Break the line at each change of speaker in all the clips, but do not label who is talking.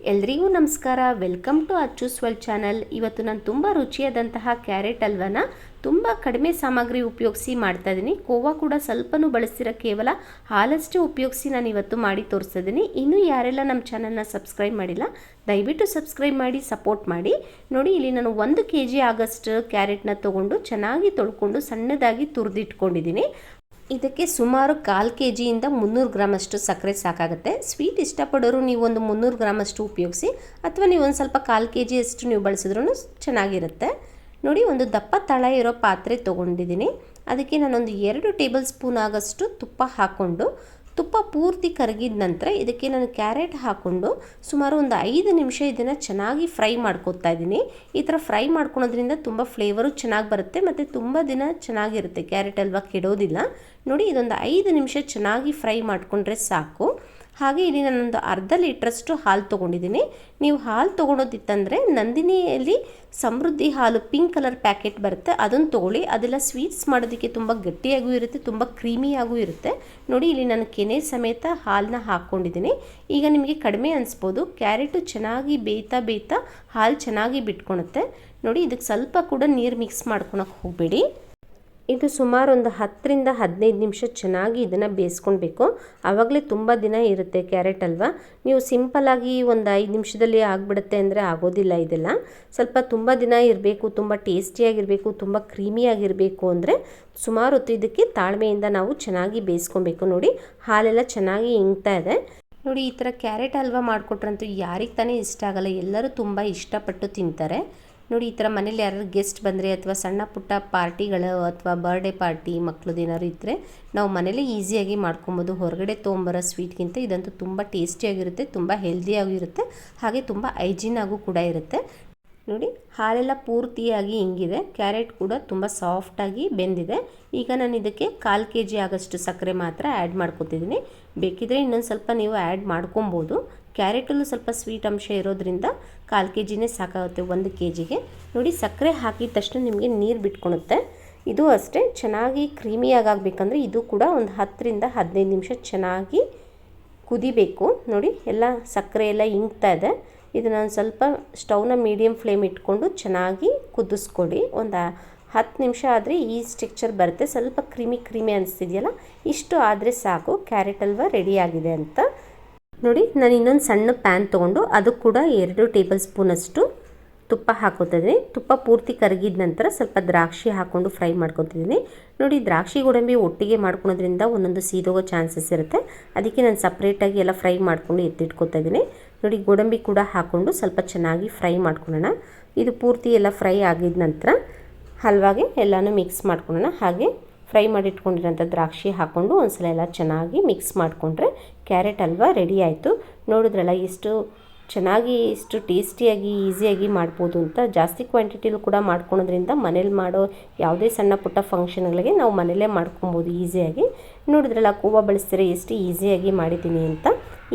ಎಲ್ರಿಗೂ ನಮಸ್ಕಾರ. Welcome to Acchu's world channel. ಇವತ್ತು ನಾನು ತುಂಬ ರುಚಿಯಾದಂತಹ ಕ್ಯಾರೆಟ್ ಅಲ್ವನ ತುಂಬ ಕಡಿಮೆ ಸಾಮಗ್ರಿ ಉಪಯೋಗಿಸಿ ಮಾಡ್ತಾ ಇದ್ದೀನಿ ಕೋವಾ ಕೂಡ ಸ್ವಲ್ಪನೂ ಬಳಸ್ತಿರೋ ಕೇವಲ ಹಾಲಷ್ಟೇ ಉಪಯೋಗಿಸಿ ನಾನು ಇವತ್ತು ಮಾಡಿ ತೋರಿಸ್ತಾ ಇದ್ದೀನಿ ಇನ್ನೂ ಯಾರೆಲ್ಲ ನಮ್ಮ ಚಾನಲ್ನ ಸಬ್ಸ್ಕ್ರೈಬ್ ಮಾಡಿಲ್ಲ, ದಯವಿಟ್ಟು ಸಬ್ಸ್ಕ್ರೈಬ್ ಮಾಡಿ, ಸಪೋರ್ಟ್ ಮಾಡಿ. ನೋಡಿ, ಇಲ್ಲಿ ನಾನು ಒಂದು ಕೆ ಜಿ ಆಗಸ್ಟ್ ಕ್ಯಾರೆಟ್ನ ತೊಗೊಂಡು ಚೆನ್ನಾಗಿ ತೊಳ್ಕೊಂಡು ಸಣ್ಣದಾಗಿ ತುರಿದಿಟ್ಕೊಂಡಿದ್ದೀನಿ ಇದಕ್ಕೆ ಸುಮಾರು ಕಾಲು ಕೆ ಜಿಯಿಂದ ಮುನ್ನೂರು ಗ್ರಾಮಷ್ಟು ಸಕ್ಕರೆ ಸಾಕಾಗುತ್ತೆ. ಸ್ವೀಟ್ ಇಷ್ಟಪಡೋರು ನೀವು ಒಂದು ಮುನ್ನೂರು ಗ್ರಾಮಷ್ಟು ಉಪಯೋಗಿಸಿ ಅಥವಾ ನೀವು ಸ್ವಲ್ಪ ಕಾಲು ಕೆ ಜಿಯಷ್ಟು ನೀವು ಬಳಸಿದ್ರೂ ಚೆನ್ನಾಗಿರುತ್ತೆ. ನೋಡಿ, ಒಂದು ದಪ್ಪ ತಳ ಇರೋ ಪಾತ್ರೆ ತೊಗೊಂಡಿದ್ದೀನಿ. ಅದಕ್ಕೆ ನಾನೊಂದು ಎರಡು ಟೇಬಲ್ ಸ್ಪೂನ್ ಆಗೋಷ್ಟು ತುಪ್ಪ ಹಾಕ್ಕೊಂಡು ತುಪ್ಪ ಪೂರ್ತಿ ಕರಗಿದ ನಂತರ ಇದಕ್ಕೆ ನಾನು ಕ್ಯಾರೆಟ್ ಹಾಕ್ಕೊಂಡು ಸುಮಾರು ಒಂದು ಐದು ನಿಮಿಷ ಇದನ್ನು ಚೆನ್ನಾಗಿ ಫ್ರೈ ಮಾಡ್ಕೊತಾ ಇದ್ದೀನಿ. ಈ ಥರ ಫ್ರೈ ಮಾಡ್ಕೊಳೋದ್ರಿಂದ ತುಂಬ ಫ್ಲೇವರು ಚೆನ್ನಾಗಿ ಬರುತ್ತೆ ಮತ್ತು ತುಂಬ ದಿನ ಚೆನ್ನಾಗಿರುತ್ತೆ. ಕ್ಯಾರೆಟ್ ಅಲ್ವಾ ಕೆಡೋದಿಲ್ಲ. ನೋಡಿ ಇದೊಂದು ಐದು ನಿಮಿಷ ಚೆನ್ನಾಗಿ ಫ್ರೈ ಮಾಡಿಕೊಂಡ್ರೆ ಸಾಕು. ಹಾಗೆ ಇಲ್ಲಿ ನಾನೊಂದು ಅರ್ಧ ಲೀಟ್ರಷ್ಟು ಹಾಲು ತೊಗೊಂಡಿದ್ದೀನಿ. ನೀವು ಹಾಲು ತೊಗೊಳೋದಿತ್ತಂದರೆ ನಂದಿನಿಯಲ್ಲಿ ಸಮೃದ್ಧಿ ಹಾಲು ಪಿಂಕ್ ಕಲರ್ ಪ್ಯಾಕೆಟ್ ಬರುತ್ತೆ. ಅದನ್ನು ತೊಗೊಳ್ಳಿ. ಅದೆಲ್ಲ ಸ್ವೀಟ್ಸ್ ಮಾಡೋದಕ್ಕೆ ತುಂಬ ಗಟ್ಟಿಯಾಗೂ ಇರುತ್ತೆ, ತುಂಬ ಕ್ರೀಮಿಯಾಗೂ ಇರುತ್ತೆ. ನೋಡಿ, ಇಲ್ಲಿ ನಾನು ಕೆನೆ ಸಮೇತ ಹಾಲನ್ನ ಹಾಕ್ಕೊಂಡಿದ್ದೀನಿ. ಈಗ ನಿಮಗೆ ಕಡಿಮೆ ಅನಿಸ್ಬೋದು. ಕ್ಯಾರೆಟು ಚೆನ್ನಾಗಿ ಬೇಯ್ತಾ ಬೇಯ್ತಾ ಹಾಲು ಚೆನ್ನಾಗಿ ಬಿಟ್ಕೊಳುತ್ತೆ ನೋಡಿ, ಇದಕ್ಕೆ ಸ್ವಲ್ಪ ಕೂಡ ನೀರು ಮಿಕ್ಸ್ ಮಾಡ್ಕೊಳಕ್ಕೆ ಹೋಗಬೇಡಿ. ಇದು ಸುಮಾರು ಒಂದು ಹತ್ತರಿಂದ ಹದಿನೈದು ನಿಮಿಷ ಚೆನ್ನಾಗಿ ಇದನ್ನು ಬೇಯಿಸ್ಕೊಳ್ಬೇಕು ಆವಾಗಲೇ ತುಂಬ ದಿನ ಇರುತ್ತೆ ಕ್ಯಾರೆಟ್ ಅಲ್ವಾ? ನೀವು ಸಿಂಪಲ್ಲಾಗಿ ಒಂದು ಐದು ನಿಮಿಷದಲ್ಲಿ ಆಗಿಬಿಡುತ್ತೆ ಅಂದರೆ ಆಗೋದಿಲ್ಲ ಇದೆಲ್ಲ. ಸ್ವಲ್ಪ ತುಂಬ ದಿನ ಇರಬೇಕು, ತುಂಬ ಟೇಸ್ಟಿಯಾಗಿರಬೇಕು, ತುಂಬ ಕ್ರೀಮಿಯಾಗಿರಬೇಕು ಅಂದರೆ ಸುಮಾರು ಹೊತ್ತು ಇದಕ್ಕೆ ತಾಳ್ಮೆಯಿಂದ ನಾವು ಚೆನ್ನಾಗಿ ಬೇಯಿಸ್ಕೊಬೇಕು ನೋಡಿ. ಹಾಲೆಲ್ಲ ಚೆನ್ನಾಗಿ ಇಂಗ್ತಾ ಇದೆ. ನೋಡಿ, ಈ ಥರ ಕ್ಯಾರೆಟ್ ಹಲ್ವಾ ಮಾಡಿಕೊಟ್ರಂತೂ ಯಾರಿಗೆ ತಾನೇ ಇಷ್ಟ ಆಗಲ್ಲ. ಎಲ್ಲರೂ ತುಂಬ ಇಷ್ಟಪಟ್ಟು ತಿಂತಾರೆ. ನೋಡಿ, ಈ ಥರ ಮನೇಲಿ ಯಾರು ಗೆಸ್ಟ್ ಬಂದರೆ ಅಥವಾ ಸಣ್ಣ ಪುಟ್ಟ ಪಾರ್ಟಿಗಳು ಅಥವಾ ಬರ್ಡೇ ಪಾರ್ಟಿ ಮಕ್ಳದ್ದು ಏನಾದ್ರು ಇದ್ದರೆ ನಾವು ಮನೇಲಿ ಈಸಿಯಾಗಿ ಮಾಡ್ಕೊಬೋದು. ಹೊರಗಡೆ ತೊಗೊಂಬರೋ ಸ್ವೀಟ್ಗಿಂತ ಇದಂತೂ ತುಂಬ ಟೇಸ್ಟಿಯಾಗಿರುತ್ತೆ, ತುಂಬ ಹೆಲ್ದಿಯಾಗಿರುತ್ತೆ, ಹಾಗೆ ತುಂಬ ಹೈಜೀನ್ ಆಗು ಕೂಡ ಇರುತ್ತೆ. ನೋಡಿ, ಹಾಲೆಲ್ಲ ಪೂರ್ತಿಯಾಗಿ ಹಿಂಗಿದೆ. ಕ್ಯಾರೆಟ್ ಕೂಡ ತುಂಬ ಸಾಫ್ಟಾಗಿ ಬೆಂದಿದೆ. ಈಗ ನಾನು ಇದಕ್ಕೆ ಕಾಲು ಕೆ ಜಿ ಆಗೋಷ್ಟು ಸಕ್ಕರೆ ಮಾತ್ರ ಆ್ಯಡ್ ಮಾಡ್ಕೊತಿದ್ದೀನಿ. ಬೇಕಿದ್ರೆ ಇನ್ನೊಂದು ಸ್ವಲ್ಪ ನೀವು ಆ್ಯಡ್ ಮಾಡ್ಕೊಬೋದು. ಕ್ಯಾರೆಟಲ್ಲೂ ಸ್ವಲ್ಪ ಸ್ವೀಟ್ ಅಂಶ ಇರೋದ್ರಿಂದ ಕಾಲು ಕೆ ಜಿನೇ ಸಾಕಾಗುತ್ತೆ ಒಂದು ಕೆ ಜಿಗೆ ನೋಡಿ, ಸಕ್ಕರೆ ಹಾಕಿದ ತಕ್ಷಣ ನಿಮಗೆ ನೀರು ಬಿಟ್ಕೊಳುತ್ತೆ. ಇದು ಅಷ್ಟೇ, ಚೆನ್ನಾಗಿ ಕ್ರೀಮಿಯಾಗಿ ಆಗಬೇಕಂದ್ರೆ ಇದು ಕೂಡ ಒಂದು ಹತ್ತರಿಂದ ಹದಿನೈದು ನಿಮಿಷ ಚೆನ್ನಾಗಿ ಕುದಿಬೇಕು. ನೋಡಿ, ಎಲ್ಲ ಸಕ್ಕರೆ ಎಲ್ಲ ಇಂಗ್ತಾ ಇದೆ. ಇದನ್ನು ಒಂದು ಸ್ವಲ್ಪ ಸ್ಟೌವ್ನ ಮೀಡಿಯಮ್ ಫ್ಲೇಮ್ ಇಟ್ಕೊಂಡು ಚೆನ್ನಾಗಿ ಕುದಿಸ್ಕೊಡಿ ಒಂದು ಹತ್ತು ನಿಮಿಷ ಆದರೆ ಈ ಸ್ಟ್ರಕ್ಚರ್ ಬರುತ್ತೆ. ಸ್ವಲ್ಪ ಕ್ರಿಮಿ, ಕ್ರೀಮಿ ಅನಿಸ್ತಿದೆಯಲ್ಲ, ಇಷ್ಟು ಆದರೆ ಸಾಕು. ಕ್ಯಾರೆಟ್ ಹಲ್ವಾ ರೆಡಿಯಾಗಿದೆ ಅಂತ. ನೋಡಿ, ನಾನು ಇನ್ನೊಂದು ಸಣ್ಣ ಪ್ಯಾನ್ ತೊಗೊಂಡು ಅದು ಕೂಡ ಎರಡು ಟೇಬಲ್ ಸ್ಪೂನಷ್ಟು ತುಪ್ಪ ಹಾಕೋತಿದ್ದೀನಿ. ತುಪ್ಪ ಪೂರ್ತಿ ಕರಗಿದ ನಂತರ ಸ್ವಲ್ಪ ದ್ರಾಕ್ಷಿ ಹಾಕ್ಕೊಂಡು ಫ್ರೈ ಮಾಡ್ಕೊತಿದ್ದೀನಿ. ನೋಡಿ, ದ್ರಾಕ್ಷಿ ಗೋಡಂಬಿ ಒಟ್ಟಿಗೆ ಮಾಡ್ಕೊಳೋದ್ರಿಂದ ಒಂದೊಂದು ಸೀದೋಗೋ ಚಾನ್ಸಸ್ ಇರುತ್ತೆ. ಅದಕ್ಕೆ ನಾನು ಸಪ್ರೇಟಾಗಿ ಎಲ್ಲ ಫ್ರೈ ಮಾಡ್ಕೊಂಡು ಎತ್ತಿಟ್ಕೊತಾ ಇದ್ದೀನಿ ನೋಡಿ, ಗೋಡಂಬಿ ಕೂಡ ಹಾಕ್ಕೊಂಡು ಸ್ವಲ್ಪ ಚೆನ್ನಾಗಿ ಫ್ರೈ ಮಾಡ್ಕೊಳ್ಳೋಣ ಇದು ಪೂರ್ತಿ ಎಲ್ಲ ಫ್ರೈ ಆಗಿದ ನಂತರ ಹಲ್ವಾಗೆ ಎಲ್ಲನೂ ಮಿಕ್ಸ್ ಮಾಡ್ಕೊಳ್ಳೋಣ ಹಾಗೆ ಫ್ರೈ ಮಾಡಿಟ್ಕೊಂಡಿರೋಂಥ ದ್ರಾಕ್ಷಿ ಹಾಕ್ಕೊಂಡು ಒಂದ್ಸಲ ಎಲ್ಲ ಚೆನ್ನಾಗಿ ಮಿಕ್ಸ್ ಮಾಡಿಕೊಂಡ್ರೆ ಕ್ಯಾರೆಟ್ ಹಲ್ವಾ ರೆಡಿ ಆಯಿತು. ನೋಡಿದ್ರಲ್ಲ ಎಷ್ಟು ಚೆನ್ನಾಗಿ, ಇಷ್ಟು ಟೇಸ್ಟಿಯಾಗಿ, ಈಸಿಯಾಗಿ ಮಾಡ್ಬೋದು ಅಂತ ಜಾಸ್ತಿ ಕ್ವಾಂಟಿಟಿಲೂ ಕೂಡ ಮಾಡ್ಕೊಳೋದ್ರಿಂದ ಮನೇಲಿ ಮಾಡೋ ಯಾವುದೇ ಸಣ್ಣ ಪುಟ್ಟ ಫಂಕ್ಷನ್ಗಳಿಗೆ ನಾವು ಮನೇಲೇ ಮಾಡ್ಕೊಬೋದು ಈಸಿಯಾಗಿ. ನೋಡಿದ್ರಲ್ಲ, ಕೋವಾ ಬಳಸ್ತೀರ ಎಷ್ಟು ಈಸಿಯಾಗಿ ಮಾಡಿದ್ದೀನಿ ಅಂತ.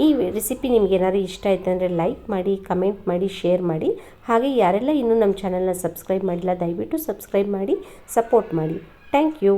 ಈ ರೆಸಿಪಿ ನಿಮ್ಗೆ ಏನಾದ್ರು ಇಷ್ಟ ಆಯ್ತು ಅಂದರೆ ಲೈಕ್ ಮಾಡಿ, ಕಮೆಂಟ್ ಮಾಡಿ, ಶೇರ್ ಮಾಡಿ. ಹಾಗೆ ಯಾರೆಲ್ಲ ಇನ್ನೂ ನಮ್ಮ ಚಾನಲ್ನ ಸಬ್ಸ್ಕ್ರೈಬ್ ಮಾಡಿಲ್ಲ, ದಯವಿಟ್ಟು ಸಬ್ಸ್ಕ್ರೈಬ್ ಮಾಡಿ, ಸಪೋರ್ಟ್ ಮಾಡಿ. Thank you.